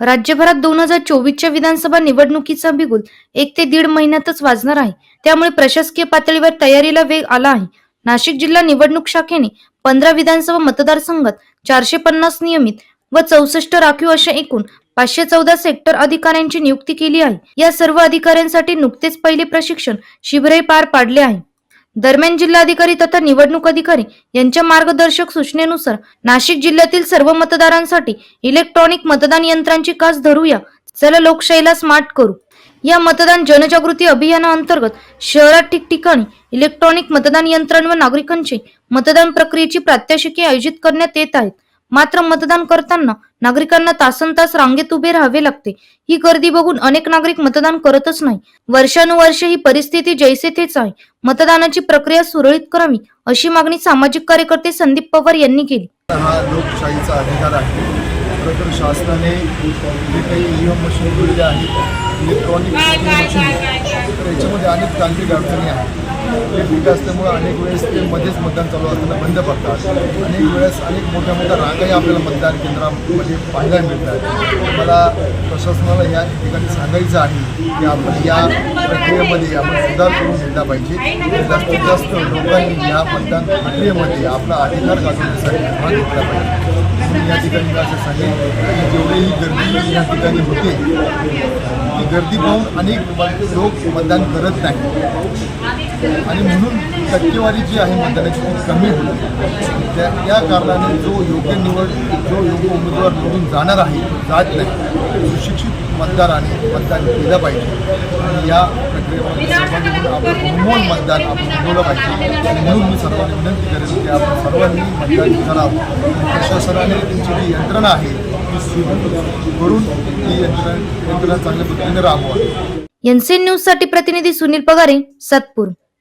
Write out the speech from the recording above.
राज्यभरात दोन हजार चोवीसच्या विधानसभा निवडणुकीचा बिगुल एक ते दीड महिन्यातच वाजणार आहे. त्यामुळे प्रशासकीय पातळीवर तयारीला वेग आला आहे. नाशिक जिल्हा निवडणूक शाखेने पंधरा विधानसभा मतदारसंघात चारशे पन्नास नियमित व चौसष्ट राखीव अशा एकूण पाचशे चौदा सेक्टर अधिकाऱ्यांची नियुक्ती केली आहे. या सर्व अधिकाऱ्यांसाठी नुकतेच पहिले प्रशिक्षण शिबिरही पार पाडले आहे. दरम्यान जिल्हाधिकारी तथा निवडणूक अधिकारी यांच्या मार्गदर्शक सूचनेनुसार नाशिक जिल्ह्यातील सर्व मतदारांसाठी इलेक्ट्रॉनिक मतदान यंत्रांची कास धरूया. चला लोकशाहीला स्मार्ट करू. या मतदान जनजागृती अभियानाअंतर्गत शहरात ठिकठिकाणी इलेक्ट्रॉनिक मतदान यंत्रांवर नागरिकांची मतदान प्रक्रियेची प्रात्यक्षिके आयोजित करण्यात येत आहेत. मात्र मतदान करताना नागरिकांना तासन तास रांगेत उभे राहावे लागते. ही गर्दी बघून अनेक नागरिक मतदान करतच नाही. वर्षानुवर्ष ही परिस्थिती जैसे तेच आहे. मतदानाची प्रक्रिया सुरळीत करावी अशी मागणी सामाजिक कार्यकर्ते संदीप पवार यांनी केली. हा लोकशाहीचा अधिकार आहे. खरं तर शासनाने जे काही ई एम मशीन दिलेले आहेत इलेक्ट्रॉनिक याच्यामध्ये अनेक तांत्रिक अडचणी आहेत. ते ठीक असल्यामुळं अनेक वेळेस ते मध्येच मतदान चालू असताना बंद पडतात. अनेक वेळेस अनेक मोठ्या मोठ्या रांगाही आपल्याला मतदान केंद्रामध्ये म्हणजे पाहायला मिळतात. मला प्रशासनाला या ठिकाणी सांगायचं आहे की आपण या प्रक्रियेमध्ये आपण सुधार करून घेतला पाहिजे. जास्तीत जास्त लोकांनी या मतदान प्रक्रियेमध्ये आपला अधिकार गाजवण्यासाठी निर्माण घेतला पाहिजे. म्हणून या ठिकाणी असं सांगेन की जेवढीही गर्दी या ठिकाणी होते ती गर्दी पाहून अनेक लोक मतदान करत नाही आणि म्हणून टक्केवारी जी आहे मतदानाची ती कमी होईल. त्या त्या कारणाने जो योग्य निवड जो योग्य उमेदवार निवडून जाणार आहे जात नाही सुशिक्षित मतदाराने मतदान केलं पाहिजे. आणि या प्रक्रियेमध्ये सहभागी बहुमोल मतदान आपण नोंदवलं पाहिजे. म्हणून मी सर्वांनी विनंती करेन की आपण सर्वांनी मतदान करावं. प्रशासनाने त्यांची जी यंत्रणा आहे ती सुरू करून ती यंत्रणा यंत्रणा चांगल्या पद्धतीने राबवावी. एनसीएन न्यूजसाठी प्रतिनिधी सुनील पगारे सातपूर